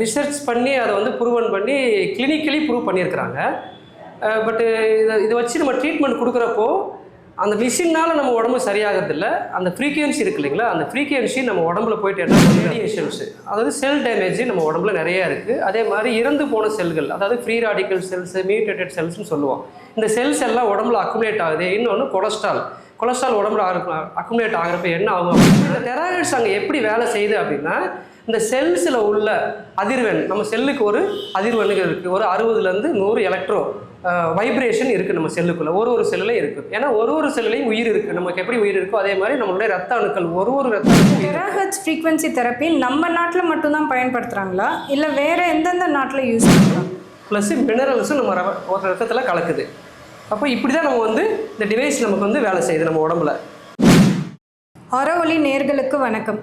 Research பண்ணி அதை வந்து ப்ரூவன் பண்ணி கிளினிக்கலி ப்ரூவ் பண்ணியிருக்கிறாங்க. பட்டு இதை இதை வச்சு நம்ம ட்ரீட்மெண்ட் கொடுக்குறப்போ அந்த மிஷினால் நம்ம உடம்பு சரியாகிறதில்ல. அந்த ஃப்ரீக்வன்சி இருக்கு இல்லைங்களா? அந்த ஃப்ரீக்வன்சி நம்ம உடம்புல போயிட்டு என்ன ரேடியேஷன்ஸு அதாவது செல் டேமேஜ் நம்ம உடம்புல நிறைய இருக்குது அதே மாதிரி இறந்து போன செல்கள் அதாவது ஃப்ரீ ராடிக்கல் செல்ஸு மியூட்டேட்டட் செல்ஸ்னு சொல்லுவோம். இந்த செல்ஸ் எல்லாம் உடம்புல அக்குமுலேட் ஆகுது. இன்னொன்று கொலஸ்ட்ரால் கொலஸ்ட்ரால் உடம்புல அக்குமுலேட் ஆகிறப்ப என்ன ஆகும் அப்படின்னா இந்த டெராய்ட்ஸ் அங்கே எப்படி வேலை செய்யுது அப்படின்னா இந்த செல்ஸில் உள்ள அதிர்வெண் நம்ம செல்லுக்கு ஒரு அதிர்வெண்ணுகள் இருக்குது ஒரு அறுபதுலேருந்து நூறு எலக்ட்ரோ வைப்ரேஷன் இருக்குது நம்ம செல்லுக்குள்ளே. ஒரு ஒரு செல்லுலையும் இருக்குது ஏன்னா ஒரு ஒரு செல்லுலையும் உயிர் இருக்குது நமக்கு எப்படி உயிர் இருக்கோ அதே மாதிரி நம்மளுடைய ரத்த அணுக்கள் ஒரு ஒரு ரத்த டெராஹெச் ஃப்ரீக்வன்சி தெரப்பி நம்ம நாட்டில் மட்டும்தான் பயன்படுத்துகிறாங்களா இல்லை வேற எந்தெந்த நாட்டில் யூஸ் பண்ணுறாங்க ப்ளஸ் மினரல்ஸும் நம்ம ஒரு ரத்தத்தில் கலக்குது. அப்போ இப்படி தான் நம்ம வந்து இந்த டிவைஸ் நமக்கு வந்து வேலை செய்யுது நம்ம உடம்புல. அறவொலி நேர்களுக்கு வணக்கம்.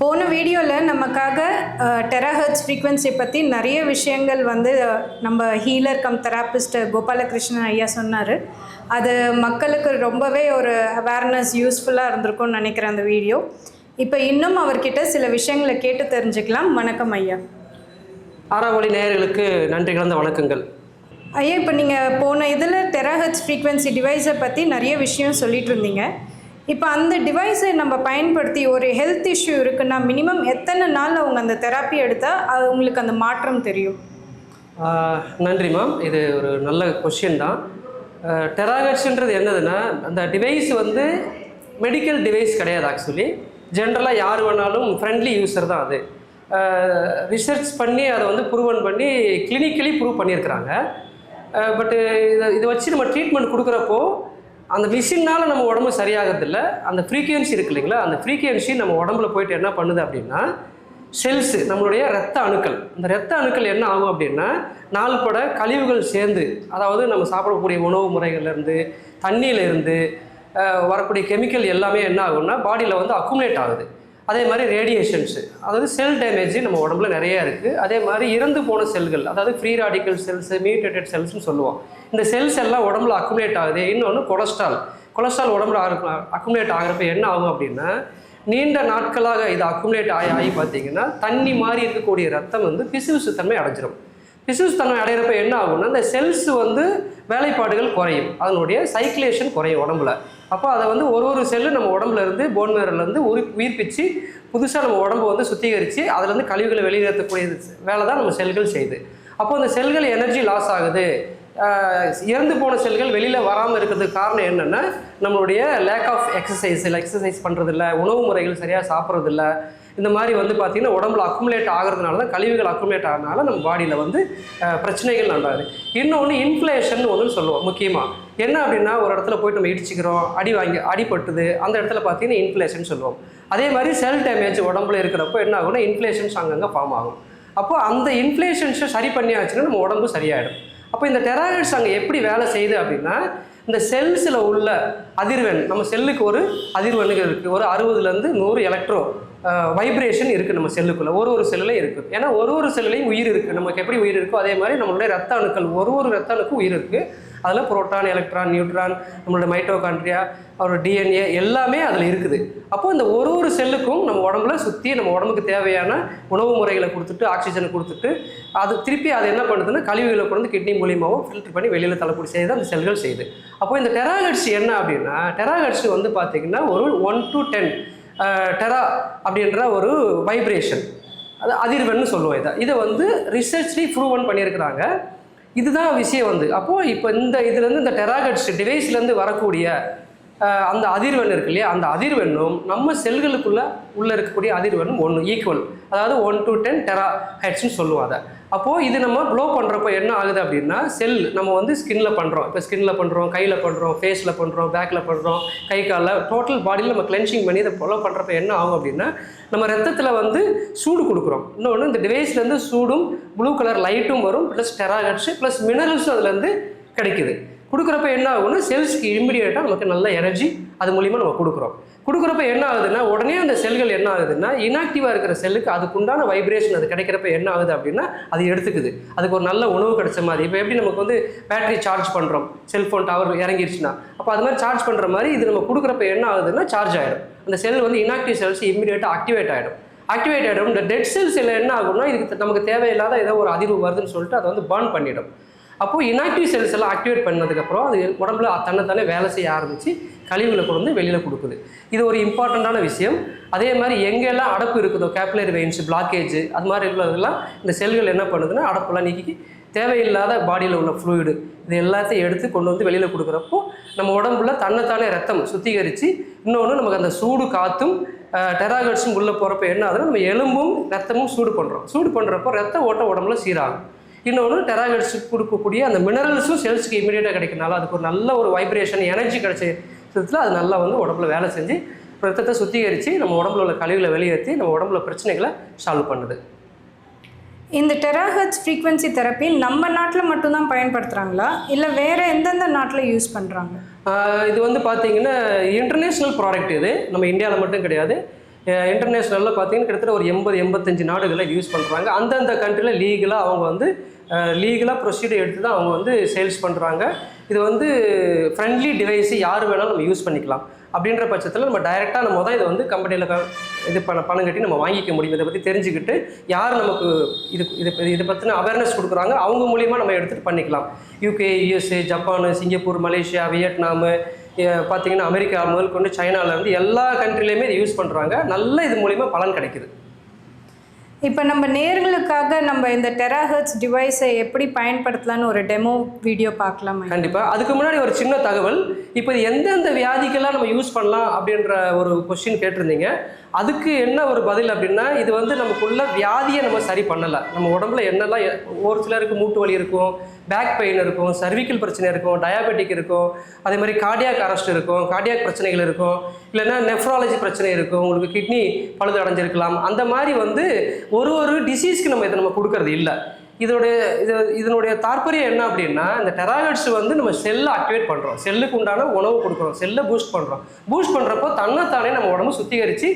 போன வீடியோவில் நமக்காக டெராஹெர்ட்ஸ் ஃப்ரீக்வன்சி பற்றி நிறைய விஷயங்கள் வந்து நம்ம ஹீலர் கம் தெராபிஸ்ட் கோபாலகிருஷ்ணன் ஐயா சொன்னார். அது மக்களுக்கு ரொம்பவே ஒரு அவேர்னஸ் யூஸ்ஃபுல்லாக இருந்திருக்கும்னு நினைக்கிறேன் அந்த வீடியோ. இப்போ இன்னும் அவர்கிட்ட சில விஷயங்களை கேட்டு தெரிஞ்சுக்கலாம். வணக்கம் ஐயா. ஆறாம் வழி நேயர்களுக்கு நன்றி கலந்த வணக்கங்கள். ஐயா இப்போ நீங்கள் போன இதில் டெராஹெச் ஃப்ரீக்வன்சி டிவைஸை பற்றி நிறைய விஷயம் சொல்லிட்டு இருந்தீங்க. இப்போ அந்த டிவைஸை நம்ம பயன்படுத்தி ஒரு ஹெல்த் இஷ்யூ இருக்குன்னா மினிமம் எத்தனை நாள் அவங்க அந்த தெராப்பி எடுத்தால் அது உங்களுக்கு அந்த மாற்றம் தெரியும்? நன்றி மேம் இது ஒரு நல்ல கொஷின் தான். டெராகட்ஸ்ன்றது என்னதுன்னா அந்த டிவைஸ் வந்து மெடிக்கல் டிவைஸ் கிடையாது ஆக்சுவலி ஜென்ரலாக யார் வேணாலும் ஃப்ரெண்ட்லி யூஸர் தான் அது. ரிசர்ச் பண்ணி அதை வந்து ப்ரூவன் பண்ணி கிளினிக்கலி ப்ரூவ் பண்ணியிருக்கிறாங்க. பட்டு இதை இதை வச்சு நம்ம ட்ரீட்மெண்ட் கொடுக்குறப்போ அந்த மிஷின்னால் நம்ம உடம்பு சரியாகிறதில்ல. அந்த ஃப்ரீக்வன்சி இருக்கு இல்லைங்களா? அந்த ஃப்ரீக்வன்சி நம்ம உடம்புல போயிட்டு என்ன பண்ணுது அப்படின்னா செல்ஸு நம்மளுடைய ரத்த அணுக்கள். இந்த ரத்த அணுக்கள் என்ன ஆகும் அப்படின்னா நாள்பட கழிவுகள் சேர்ந்து அதாவது நம்ம சாப்பிடக்கூடிய உணவு முறைகள்லேருந்து தண்ணியிலேருந்து வரக்கூடிய கெமிக்கல் எல்லாமே என்ன ஆகும்னா பாடியில் வந்து அக்குமுலேட் ஆகுது. அதே மாதிரி ரேடியேஷன்ஸு அதாவது செல் டேமேஜ் நம்ம உடம்புல நிறைய இருக்குது அதே மாதிரி இறந்து போன செல்கள் அதாவது ஃப்ரீ ராடிக்கல் செல்ஸு மியூட்டேட்டட் செல்ஸ்னு சொல்லுவோம். இந்த செல்ஸ் எல்லாம் உடம்புல அக்குமுலேட் ஆகுது. இன்னொன்று கொலஸ்ட்ரால் கொலஸ்ட்ரால் உடம்புல அக்குமுலேட் ஆகிறப்ப என்ன ஆகும் அப்படின்னா நீண்ட நாட்களாக இது அக்குமுலேட் ஆகி ஆகி பார்த்தீங்கன்னா தண்ணி மாதிரி இருக்கக்கூடிய ரத்தம் வந்து பிசுபிசு தன்மை அடைஞ்சிரும். பிசுபிசு தன்மை அடைகிறப்ப என்ன ஆகும்னா இந்த செல்ஸ் வந்து வேலைப்பாடுகள் குறையும். அதனுடைய சைக்கிளேஷன் குறையும் உடம்புல. அப்போ அதை வந்து ஒரு ஒரு செல்லு நம்ம உடம்புலேருந்து இருந்து உரு உரி உயிர்ப்பிச்சு புதுசாக நம்ம உடம்பு வந்து சுத்திகரித்து அதுலேருந்து கழிவுகளை வெளியேற்றக்கூடிய வேலை தான் நம்ம செல்கள் செய்யுது. அப்போ அந்த செல்கள் எனர்ஜி லாஸ் ஆகுது. இறந்து போன செல்கள் வெளியில் வராமல் இருக்கிறதுக்கு காரணம் என்னென்னா நம்மளுடைய லேக் ஆஃப் எக்ஸசைஸ் இல்லை எக்ஸசைஸ் பண்ணுறதில்ல உணவு முறைகள் சரியாக சாப்பிட்றதில்ல. இந்த மாதிரி வந்து பார்த்திங்கன்னா உடம்புல அக்குமுலேட் ஆகிறதுனால தான் கழிவுகள் அக்குமுலேட் ஆகிறதுனால நம்ம பாடியில் வந்து பிரச்சனைகள் நல்லாது. இன்னொன்று இன்ஃப்ளேஷன் ஒன்று சொல்லுவோம் முக்கியமாக என்ன அப்படின்னா ஒரு இடத்துல போயிட்டு நம்ம இடிச்சிக்கிறோம் அடி வாங்கி அடிபட்டுது அந்த இடத்துல பார்த்தீங்கன்னா இன்ஃப்ளேஷன் சொல்லுவோம். அதே மாதிரி செல் டேமேஜ் உடம்புல இருக்கிறப்போ என்ன ஆகும்னா இன்ஃப்ளேஷன்ஸ் அங்கங்கே ஃபார்ம் ஆகும். அப்போ அந்த இன்ஃப்ளேஷன்ஸை சரி பண்ணியாச்சுன்னா நம்ம உடம்பு சரியாயிடும். அப்போ இந்த டெராய்ட்ஸ் அங்கே எப்படி வேலை செய்யுது அப்படின்னா இந்த செல்ஸில் உள்ள அதிர்வெண் நம்ம செல்லுக்கு ஒரு அதிர்வெண்ணுகள் இருக்குது ஒரு அறுபதுலேருந்து நூறு எலக்ட்ரோ வைப்ரேஷன் இருக்குது நம்ம செல்லுக்குள்ளே ஒரு ஒரு செல்லுலையும் இருக்குது ஏன்னா ஒரு ஒரு செல்லுலையும் உயிர் இருக்குது நமக்கு எப்படி உயிர் இருக்கோ அதே மாதிரி நம்மளுடைய ரத்த அணுக்கள் ஒரு ஒரு ரத்த அணுக்கும் உயிர் இருக்குது அதில் புரோட்டான் எலக்ட்ரான் நியூட்ரான் நம்மளோட மைட்டோகான்ட்ரியா அவரோட டிஎன்ஏ எல்லாமே அதில் இருக்குது. அப்போது இந்த ஒரு ஒரு செல்லுக்கும் நம்ம உடம்புல சுற்றி நம்ம உடம்புக்கு தேவையான உணவு முறைகளை கொடுத்துட்டு ஆக்சிஜனை கொடுத்துட்டு அது திருப்பி அது என்ன பண்ணுதுன்னா கழிவுகளை கொண்டு வந்து கிட்னி மூலியமாகவும் ஃபில்டர் பண்ணி வெளியில் தள்ளக்கூடிய செய்து அந்த செல்கள் செய்யுது. அப்போ இந்த டெராகட்ஸ் என்ன அப்படின்னா டெராகட்ஸ் வந்து பார்த்திங்கன்னா ஒரு ஒன் டு டென் டெரா அப்படின்ற ஒரு வைப்ரேஷன் அது அதிர்வென்னு சொல்லுவோம் இதை. இதை வந்து ரிசர்ச்லி ப்ரூவன் பண்ணியிருக்கிறாங்க. இதுதான் விஷயம் வந்து. அப்போது இப்போ இந்த இதுலேருந்து இந்த டெராகட்ஸ் டிவைஸ்லேருந்து வரக்கூடிய அந்த அதிர்வெண் இருக்கு இல்லையா? அந்த அதிர்வெண்ணும் நம்ம செல்களுக்குள்ள உள்ள இருக்கக்கூடிய அதிர்வெண்ணும் ஒன்று ஈக்குவல் அதாவது ஒன் டு டென் டெரா ஹெட்ஸ்னு சொல்லுவோம் அதை. அப்போது இது நம்ம ப்ளோ பண்ணுறப்போ என்ன ஆகுது அப்படின்னா செல் நம்ம வந்து ஸ்கின்ல பண்ணுறோம் இப்போ ஸ்கின்ல பண்ணுறோம் கையில் பண்ணுறோம் ஃபேஸில் பண்ணுறோம் பேக்கில் பண்ணுறோம் கை காலில் டோட்டல் பாடியில் நம்ம கிளென்சிங் பண்ணி இதை ப்ளோ பண்ணுறப்ப என்ன ஆகும் அப்படின்னா நம்ம ரத்தத்தில் வந்து சூடு கொடுக்குறோம். இன்னொன்று இந்த டிவைஸ்லேருந்து சூடும் ப்ளூ கலர் லைட்டும் வரும் ப்ளஸ் டெரா ஹெட்ஸு ப்ளஸ் மினரல்ஸும் அதுலேருந்து கிடைக்குது. கொடுக்குறப்ப என்ன ஆகும்னா செல்ஸ்க்கு இம்மிடியேட்டாக நமக்கு நல்ல எனர்ஜி அது மூலிமா நம்ம கொடுக்குறோம். கொடுக்குறப்ப என்ன ஆகுதுன்னா உடனே அந்த செல்கள் என்ன ஆகுதுன்னா இனாக்டிவாக இருக்கிற செல்லுக்கு அதுக்குண்டான வைப்ரேஷன் அது கிடைக்கிறப்ப என்ன ஆகுது அப்படின்னா அது எடுத்துக்குது. அதுக்கு ஒரு நல்ல உணவு கிடைச்ச மாதிரி. இப்போ எப்படி நமக்கு வந்து பேட்டரி சார்ஜ் பண்ணுறோம் செல்ஃபோன் டவர் இறங்கிருச்சுன்னா. அப்போ அது மாதிரி சார்ஜ் பண்ணுற மாதிரி இது நம்ம கொடுக்குறப்ப என்ன ஆகுதுன்னா சார்ஜ் ஆகிடும் அந்த செல் வந்து இனாக்டிவ் செல்ஸ் இம்மிடியேட்டாக ஆக்டிவேட் ஆகிடும் ஆக்டிவேட் ஆகிடும் இந்த டெட் செல்ஸில் என்ன ஆகும்னா இதுக்கு நமக்கு தேவையில்லாத ஏதோ ஒரு அதிர்வு வருதுன்னு சொல்லிட்டு அதை வந்து பர்ன் பண்ணிடும். அப்போது இனாக்டிவ் செல்ஸ் எல்லாம் ஆக்டிவேட் பண்ணதுக்கப்புறம் அது உடம்புல தன்னைத்தானே வேலை செய்ய ஆரம்பித்து கழிவுகளை கொண்டு வந்து வெளியில் கொடுக்குது. இது ஒரு இம்பார்ட்டண்ட்டான விஷயம். அதே மாதிரி எங்கெல்லாம் அடப்பு இருக்குதோ கேப்லரி வெயின்ஸ் பிளாக்கேஜ் அது மாதிரி உள்ளதெல்லாம் இந்த செல்கள் என்ன பண்ணுதுன்னா அடப்பெல்லாம் நீக்கி தேவையில்லாத பாடியில் உள்ள ஃப்ளூயிடு இது எல்லாத்தையும் எடுத்து கொண்டு வந்து வெளியில் கொடுக்குறப்போ நம்ம உடம்புல தன்னைத்தானே ரத்தம் சுத்திகரித்து இன்னொன்று நமக்கு அந்த சூடு காற்றும் டெராகட்ஸும் உள்ளே போகிறப்ப என்ன ஆகுதுன்னா நம்ம எலும்பும் ரத்தமும் சூடு பண்ணுறோம் சூடு பண்ணுறப்போ ரத்த ஓட்ட உடம்புல சீராகும். இன்னொன்று டெராகட்ஸ் கொடுக்கக்கூடிய அந்த மினரல்ஸும் செல்ஸுக்கு இமீடியட்டாக கிடைக்கிறனால அதுக்கு ஒரு நல்ல ஒரு வைப்ரேஷன் எனர்ஜி கிடைச்ச விதத்தில் அது நல்லா வந்து உடம்புல வேலை செஞ்சு ரத்தத்தை சுத்திகரித்து நம்ம உடம்புல உள்ள கழிவுகளை வெளியேற்றி நம்ம உடம்புல பிரச்சனைகளை சால்வ் பண்ணுது. இந்த டெராஹர்ட்ஸ் ஃப்ரீக்வன்சி தெரப்பி நம்ம நாட்டில் மட்டும்தான் பயன்படுத்துகிறாங்களா இல்லை வேறு எந்தெந்த நாட்டில் யூஸ் பண்ணுறாங்க இது வந்து பார்த்தீங்கன்னா இன்டர்நேஷ்னல் ப்ராடக்ட் இது. நம்ம இந்தியாவில் மட்டும் கிடையாது. இன்டர்நேஷ்னலில் பார்த்தீங்கன்னா கிட்டத்தட்ட ஒரு எண்பது எண்பத்தஞ்சு நாடுகளில் யூஸ் பண்ணுறாங்க அந்தந்த கண்ட்ரியில் லீகலாக அவங்க வந்து லீகலாக ப்ரொசீடர் எடுத்து தான் அவங்க வந்து சேல்ஸ் பண்ணுறாங்க இது வந்து ஃப்ரெண்ட்லி டிவைஸு யார் வேணாலும் நம்ம யூஸ் பண்ணிக்கலாம். அப்படின்ற பட்சத்தில் நம்ம டைரெக்டாக நம்ம தான் இதை வந்து கம்பெனியில் இது பண்ண பணம் கட்டி நம்ம வாங்கிக்க முடியும். இதை பற்றி தெரிஞ்சுக்கிட்டு யார் நமக்கு இது இது இதை பற்றின அவேர்னஸ் கொடுக்குறாங்க அவங்க மூலியமாக நம்ம எடுத்துகிட்டு பண்ணிக்கலாம். UK USA Japan Singapore Malaysia Vietnam பார்த்தீங்கன்னா அமெரிக்கா முதல் கொண்டு சைனாலேருந்து எல்லா கண்ட்ரிலையுமே இது யூஸ் பண்ணுறாங்க நல்ல இது மூலிமா பலன் கிடைக்குது. இப்போ நம்ம நேர்களுக்காக நம்ம இந்த டெராஹர்ட்ஸ் டிவைஸை எப்படி பயன்படுத்தலாம்னு ஒரு டெமோ வீடியோ பார்க்கலாமா? கண்டிப்பாக அதுக்கு முன்னாடி ஒரு சின்ன தகவல். இப்போ எந்தெந்த வியாதிக்கெல்லாம் நம்ம யூஸ் பண்ணலாம் அப்படின்ற ஒரு கொஸ்டின் கேட்டிருந்தீங்க. அதுக்கு என்ன ஒரு பதில் அப்படின்னா இது வந்து நமக்குள்ள வியாதியை நம்ம சரி பண்ணலை. நம்ம உடம்புல என்னெல்லாம் ஒரு சிலருக்கு மூட்டு வலி இருக்கும் பேக் பெயின் இருக்கும் சர்விக்கல் பிரச்சனை இருக்கும் டயாபெட்டிக் இருக்கும் அதே மாதிரி கார்டியாக் அரெஸ்ட் இருக்கும் கார்டியாக் பிரச்சனைகள் இருக்கும் இல்லைன்னா நெஃப்ராலஜி பிரச்சனை இருக்கும் உங்களுக்கு கிட்னி பழுது அடைஞ்சிருக்கலாம். அந்த மாதிரி வந்து ஒரு ஒரு டிசீஸ்க்கு நம்ம இதை நம்ம கொடுக்கறது இல்லை. இதோடைய இது இதனுடைய தாற்பயம் என்ன அப்படின்னா இந்த டெராகட்ஸ் வந்து நம்ம செல்லை ஆக்டிவேட் பண்ணுறோம் செல்லுக்கு உண்டான உணவு கொடுக்குறோம். செல்லை பூஸ்ட் பண்ணுறோம் பூஸ்ட் பண்ணுறப்போ தன்னைத்தானே நம்ம உடம்பு சுத்திகரித்து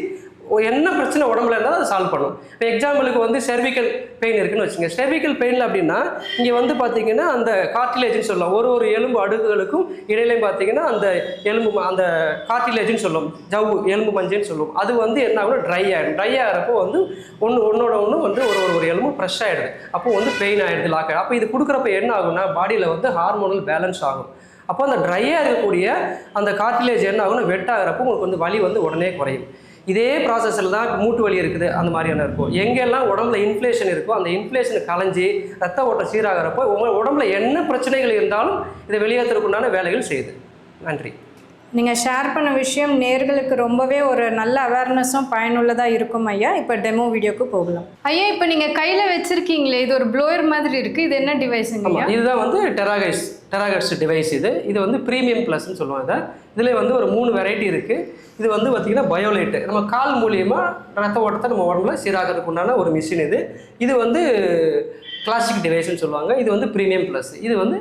என்ன பிரச்சனை உடம்புல இருந்தாலும் அதை சால்வ் பண்ணும். இப்போ எக்ஸாம்பிளுக்கு வந்து செர்விக்கல் பெயின் இருக்குன்னு வச்சுங்க செர்விக்கல் பெயினில் அப்படின்னா இங்கே வந்து பார்த்தீங்கன்னா அந்த கார்டிலேஜ்னு சொல்லலாம். ஒரு ஒரு எலும்பு அடுக்குகளுக்கும் இடையிலையும் பார்த்தீங்கன்னா அந்த எலும்பு ம- அந்த கார்டிலேஜ்னு சொல்லுவோம் ஜவ்வு எலும்பு மஞ்சள்னு சொல்லுவோம் அது வந்து என்ன ஆகும் ட்ரை ஆகிடும் ட்ரை ஆகிறப்போ வந்து ஒன்று ஒன்றோட ஒன்று வந்து ஒரு ஒரு ஒரு எலும்பு ஃப்ரெஷ் ஆகிடுது அப்போ வந்து பெயின் ஆகிடுது லாக் ஆகிடும் அப்போ இது கொடுக்குறப்ப என்ன ஆகும்னா பாடியில் வந்து ஹார்மோனல் பேலன்ஸ் ஆகும். அப்போ அந்த ட்ரையாக இருக்கக்கூடிய அந்த கார்டிலேஜ் என்ன ஆகும்னா வெட் ஆகிறப்போ உங்களுக்கு வந்து வலி வந்து உடனே குறையும். இதே ப்ராசஸில் தான் மூட்டு வலி இருக்குது அந்த மாதிரியான இருக்கும். எங்கெல்லாம் உடம்புல இன்ஃப்ளேஷன் இருக்கோ அந்த இன்ஃப்ளேஷனை கலைஞ்சி ரத்த ஓட்டம் சீராகிறப்போ உங்கள் உடம்புல என்ன பிரச்சனைகள் இருந்தாலும் இதை வெளியேற்றுறதுக்குண்டான வேலைகள் செய்யுது. நன்றி. நீங்கள் ஷேர் பண்ண விஷயம் நேர்களுக்கு ரொம்பவே ஒரு நல்ல அவேர்னஸும் பயனுள்ளதாக இருக்கும் ஐயா. இப்போ டெமோ வீடியோக்கு போகலாம். ஐயா இப்போ நீங்கள் கையில் வச்சுருக்கீங்களே இது ஒரு ப்ளோயர் மாதிரி இருக்குது இது என்ன டிவைஸுங்க இதுதான் வந்து டெராகைஸ் டெராகட்ஸ் டிவைஸ் இது. இது வந்து ப்ரீமியம் ப்ளஸ்ன்னு சொல்லுவாங்க. இதில் வந்து ஒரு மூணு வெரைட்டி இருக்குது இது வந்து பார்த்திங்கன்னா பயோலைட்டு நம்ம கால் மூலியமாக ரத்த ஓட்டத்தை நம்ம உடம்புல சீராகிறதுக்கு உண்டான ஒரு மிஷின் இது. இது வந்து கிளாசிக் டிவைஸ்னு சொல்லுவாங்க. இது வந்து ப்ரீமியம் ப்ளஸ் இது வந்து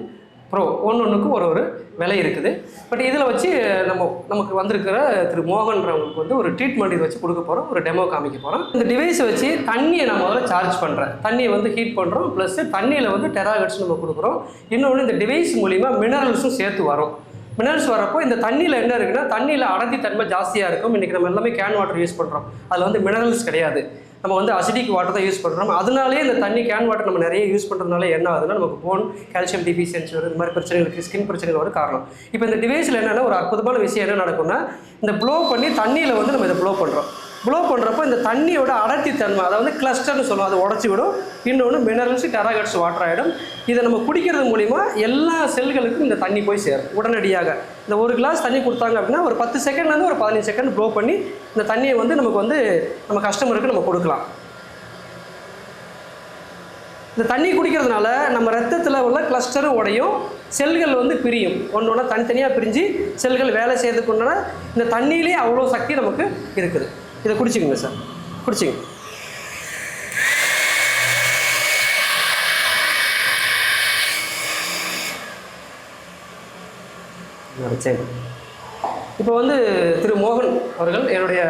ப்ரோ ஒன்று ஒன்றுக்கும் ஒரு ஒரு விலை இருக்குது. பட் இதில் வச்சு நம்ம நமக்கு வந்திருக்கிற திரு மோகன்றவங்களுக்கு வந்து ஒரு ட்ரீட்மெண்ட் இது வச்சு கொடுக்க போகிறோம் ஒரு டெமோ காமிக்க போகிறோம் இந்த டிவைஸை வச்சு தண்ணியை நான் முதல்ல சார்ஜ் பண்ணுறேன் தண்ணியை வந்து ஹீட் பண்ணுறோம் ப்ளஸ் தண்ணியில் வந்து டெராகட்ஸ் நம்ம கொடுக்குறோம். இன்னொன்று இந்த டிவைஸ் மூலிமா மினரல்ஸும் சேர்த்து வரும். மினரல்ஸ் வரப்போ இந்த தண்ணியில் என்ன இருக்குன்னா தண்ணியில் அடர்த்தி தன்மை ஜாஸ்தியாக இருக்கும். இன்றைக்கி நம்ம எல்லாமே கேன் வாட்டர் யூஸ் பண்ணுறோம் அதில் வந்து மினரல்ஸ் கிடையாது. நம்ம வந்து அசிடிக் வாட்டர் தான் யூஸ் பண்ணுறோம் அதனாலேயே இந்த தண்ணி கேன் வாட்டர் நம்ம நிறைய யூஸ் பண்ணுறதுனால என்ன ஆகுதுன்னா நமக்கு போன் கால்சியம் டிஃபிஷியன்சி வரும் இந்த மாதிரி பிரச்சனைகளுக்கு ஸ்கின் பிரச்சனைகள் வரும் காரணம். இப்போ இந்த டிவைஸில் என்னென்னா ஒரு அற்புதமான விஷயம் என்ன நடக்கும்னா இந்த ப்ளோ பண்ணி தண்ணியில் வந்து நம்ம இதை ப்ளோ பண்ணுறோம் ப்ளோ பண்ணுறப்போ இந்த தண்ணியோட அடர்த்தி தன்மை அதாவது கிளஸ்டர்னு சொல்லுவோம் அதை உடச்சி விடும். இன்னொன்று மினரல்ஸ் டெராகட்ஸ் வாட்டர் ஆகிடும் இதை நம்ம குடிக்கிறது மூலிமா எல்லா செல்களுக்கும் இந்த தண்ணி போய் சேரும் உடனடியாக. இந்த ஒரு கிளாஸ் தண்ணி கொடுத்தாங்க அப்படின்னா ஒரு பத்து செகண்ட்லேருந்து ஒரு பதினஞ்சு செகண்ட் ப்ளோ பண்ணி இந்த தண்ணியை வந்து நமக்கு வந்து நம்ம கஸ்டமருக்கு நம்ம கொடுக்கலாம். இந்த தண்ணி குடிக்கிறதுனால நம்ம ரத்தத்தில் உள்ள கிளஸ்டரும் உடையும் செல்கள் வந்து பிரியும். ஒன்று ஒன்றா தனித்தனியாக பிரிஞ்சு செல்கள் வேலை செய்யறதுக்கு உண்டான இந்த தண்ணியிலே அவ்வளோ சக்தி நமக்கு இருக்குது. இதை குடிச்சிக்கோங்க சார். குடிச்சிங்க சரி இப்போ வந்து திரு மோகன் அவர்கள் என்னுடைய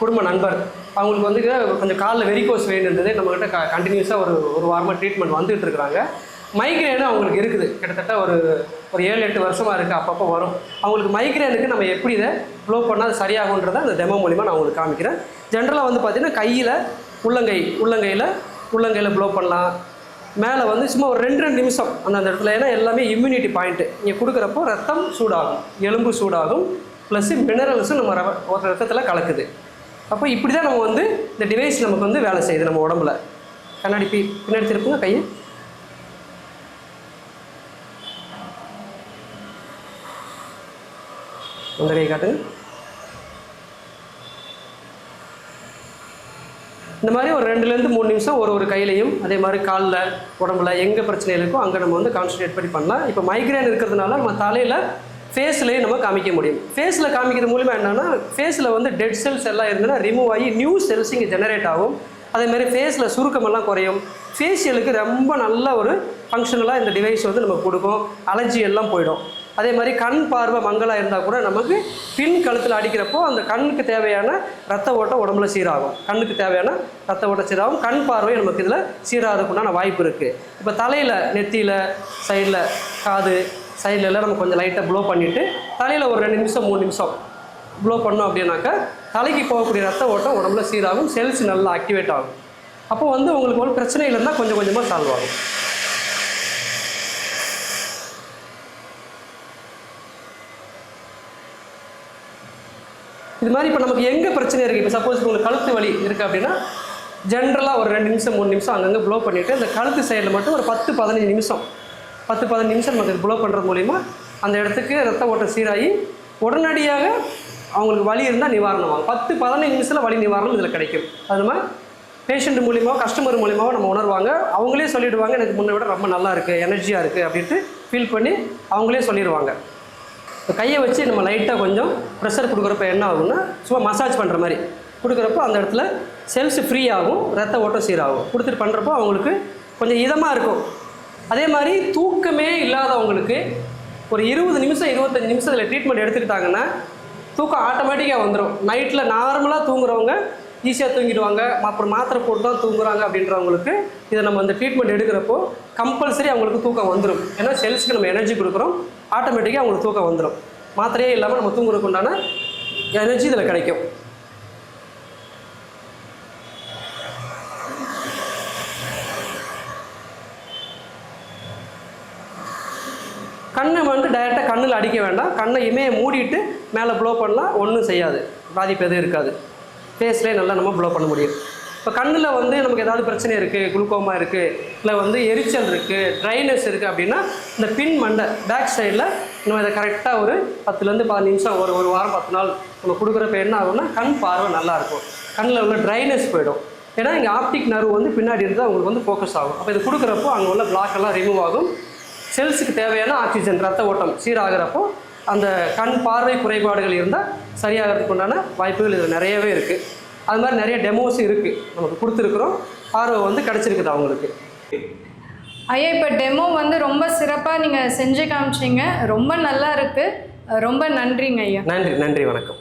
குடும்ப நண்பர். அவங்களுக்கு வந்து கொஞ்சம் காலில் வெரிகோஸ் வெயின் இருந்தது நம்மக்கிட்ட க கண்டினியூஸாக ஒரு ஒரு வாரமாக ட்ரீட்மெண்ட் வந்துட்டு இருக்கிறாங்க. மைக்ரேனு அவங்களுக்கு இருக்குது. கிட்டத்தட்ட ஒரு ஒரு ஏழு எட்டு வருஷமாக இருக்குது அப்பப்போ வரும். அவங்களுக்கு மைக்ரேனுக்கு நம்ம எப்படி இதை ப்ளோ பண்ணால் அது சரியாகுன்றதை அந்த டெமோ மூலிமா நான் உங்களுக்கு காமிக்கிறேன். ஜென்ரலாக வந்து பார்த்திங்கன்னா கையில் உள்ளங்கை உள்ளங்கையில் உள்ளங்கையில் ப்ளோ பண்ணலாம். மேலே வந்து சும்மா ஒரு ரெண்டு ரெண்டு நிமிஷம் அந்த அந்த இடத்துல. ஏன்னா எல்லாமே இம்யூனிட்டி பாயிண்ட்டு நீங்கள் கொடுக்குறப்போ ரத்தம் சூடாகும் எலும்பு சூடாகும் ப்ளஸ்ஸு மினரல்ஸும் நம்ம ஒரு ரத்தத்தில் கலக்குது. அப்போ இப்படி தான் நம்ம வந்து இந்த டிவைஸ் நமக்கு வந்து வேலை செய்யுது நம்ம உடம்புல. கண்ணாடி பி பின்னாடி திருப்புங்க கையை. இந்த கை காட்டுங்க இந்த மாதிரி ஒரு ரெண்டுலேருந்து மூணு நிமிஷம் ஒரு ஒரு கையிலையும் அதே மாதிரி காலில் உடம்புல எங்கே பிரச்சனை இருக்கோ அங்கே நம்ம வந்து கான்சன்ட்ரேட் பண்ணி பண்ணலாம். இப்போ மைக்ரேன் இருக்கிறதுனால நம்ம தலையில் ஃபேஸ்லேயும் நம்ம காமிக்க முடியும். ஃபேஸில் காமிக்கிறது மூலிமா என்னென்னா ஃபேஸில் வந்து டெட் செல்ஸ் எல்லாம் இருந்ததுன்னா ரிமூவ் ஆகி நியூ செல்ஸ் இங்கே ஜெனரேட் ஆகும். அதேமாதிரி ஃபேஸில் சுருக்கமெல்லாம் குறையும். ஃபேஷியலுக்கு ரொம்ப நல்ல ஒரு ஃபங்க்ஷனலாக இந்த டிவைஸ் வந்து நமக்கு கொடுக்கும். அலர்ஜி எல்லாம் போயிடும். அதே மாதிரி கண் பார்வை மங்கலாக இருந்தால் கூட நமக்கு பின் கழுத்தில் அடிக்கிறப்போ அந்த கண்ணுக்கு தேவையான ரத்த ஓட்டம் உடம்புல சீராகும். கண்ணுக்கு தேவையான ரத்த ஓட்டம் சீராகும். கண் பார்வை நமக்கு இதில் சீராகிறதுக்குண்டான வாய்ப்பு இருக்குது இப்போ தலையில் நெத்தியில் சைடில் காது சைடில் எல்லாம் நம்ம கொஞ்சம் லைட்டாக ப்ளோ பண்ணிவிட்டு தலையில் ஒரு ரெண்டு நிமிஷம் மூணு நிமிஷம் ப்ளோ பண்ணோம் அப்படின்னாக்கா தலைக்கு போகக்கூடிய ரத்த ஓட்டம் உடம்புல சீராகும். செல்ஸ் நல்லா ஆக்டிவேட் ஆகும். அப்போ வந்து உங்களுக்கு ஒரு பிரச்சனைகள் இருந்தால் கொஞ்சம் கொஞ்சமாக சால்வ் ஆகும். இது மாதிரி இப்போ நமக்கு எங்கே பிரச்சனை இருக்குது இப்போ சப்போஸ் உங்களுக்கு கழுத்து வலி இருக்குது அப்படின்னா ஜென்ரலாக ஒரு ரெண்டு நிமிஷம் மூணு நிமிஷம் அங்கங்கே ப்ளோ பண்ணிவிட்டு அந்த கழுத்து சைடில் மட்டும் ஒரு பத்து பதினஞ்சு நிமிஷம். பத்து பதினஞ்சு நிமிஷம் நமக்கு ப்ளோ பண்ணுறது மூலிமா அந்த இடத்துக்கு ரத்த ஓட்டம் சீராகி உடனடியாக அவங்களுக்கு வலி இருந்தால் நிவாரணம் ஆகும் பத்து பதினஞ்சு நிமிஷத்தில் வலி நிவாரணம் இதில் கிடைக்கும். அது மாதிரி பேஷண்ட் மூலியமாக கஸ்டமர் மூலியமாக நம்ம உணர்வாங்க. அவங்களே சொல்லிவிடுவாங்க எனக்கு முன்னை விட ரொம்ப நல்லா இருக்குது எனர்ஜியாக இருக்குது அப்படின்ட்டு ஃபீல் பண்ணி அவங்களே சொல்லிடுவாங்க. இப்போ கையை வச்சு நம்ம லைட்டாக கொஞ்சம் ப்ரெஷர் கொடுக்குறப்ப என்ன ஆகும்னா சும்மா மசாஜ் பண்ணுற மாதிரி. கொடுக்குறப்போ அந்த இடத்துல செல்ஸ் ஃப்ரீ ஆகும் ரத்த ஓட்டம் சீராகும். கொடுத்துட்டு பண்ணுறப்போ அவங்களுக்கு கொஞ்சம் இதமாக இருக்கும். அதே மாதிரி தூக்கமே இல்லாதவங்களுக்கு ஒரு இருபது நிமிஷம் இருபத்தஞ்சி நிமிஷத்தில் ட்ரீட்மெண்ட் எடுத்துக்கிட்டாங்கன்னா தூக்கம் ஆட்டோமேட்டிக்காக வந்துடும் நைட்டில் நார்மலாக தூங்குறவங்க ஈஸியாக தூங்கிடுவாங்க. அப்புறம் மாத்திரை போட்டு தான் தூங்குறாங்க அப்படின்றவங்களுக்கு இதை நம்ம அந்த ட்ரீட்மெண்ட் எடுக்கிறப்போ கம்பல்சரி அவங்களுக்கு தூக்கம் வந்துடும் ஏன்னா செல்ஸ்க்கு நம்ம எனர்ஜி கொடுக்குறோம். ஆட்டோமேட்டிக்காக அவங்களுக்கு தூக்கம் வந்துடும் மாத்திரையே இல்லாமல் நம்ம தூங்குறதுக்கு உண்டான எனர்ஜி இதில் கிடைக்கும். கண்ணை வந்து டைரெக்டாக கண்ணில் அடிக்க வேண்டாம். கண்ணை இமையை மூடிட்டு மேலே ப்ளோ பண்ணலாம் ஒன்றும் செய்யாது. பாதிப்பு எதுவும் இருக்காது. ஃபேஸ்லேயே நல்லா நம்ம ப்ளோ பண்ண முடியும். இப்போ கண்ணில் வந்து நமக்கு ஏதாவது பிரச்சனை இருக்குது குளுக்கோமா இருக்குது இல்லை வந்து எரிச்சல் இருக்குது ட்ரைனஸ் இருக்குது அப்படின்னா இந்த பின் மண்டை பேக் சைடில் நம்ம இதை கரெக்டாக ஒரு பத்துலேருந்து பதினஞ்சு நிமிஷம் ஒரு ஒரு வாரம் பத்து நாள் நம்ம கொடுக்குறப்ப என்ன ஆகும்னா கண் பார்வை நல்லாயிருக்கும் கண்ணில் உள்ள ட்ரைனஸ் போயிடும். ஏன்னா இங்கே ஆப்டிக் நர்வு வந்து பின்னாடி இருந்தால் அவங்களுக்கு வந்து ஃபோக்கஸ் ஆகும். அப்போ இது கொடுக்குறப்போ அங்கே உள்ள பிளாக் எல்லாம் ரிமூவ் ஆகும். செல்ஸுக்கு தேவையான ஆக்சிஜன் ரத்த ஓட்டம் சீராகிறப்போ அந்த கண் பார்வை குறைபாடுகள் இருந்தால் சரியாகிறதுக்கு உண்டான வாய்ப்புகள் இதில் நிறையவே இருக்குது. அது மாதிரி நிறைய டெமோஸ் இருக்குது நமக்கு கொடுத்துருக்குறோம். பார்வை வந்து கிடச்சிருக்குது அவங்களுக்கு. ஐயா இப்போ டெமோ வந்து ரொம்ப சிறப்பாக நீங்கள் செஞ்சு காமிச்சீங்க. ரொம்ப நல்லா இருக்குது ரொம்ப நன்றிங்க ஐயா. நன்றி நன்றி வணக்கம்.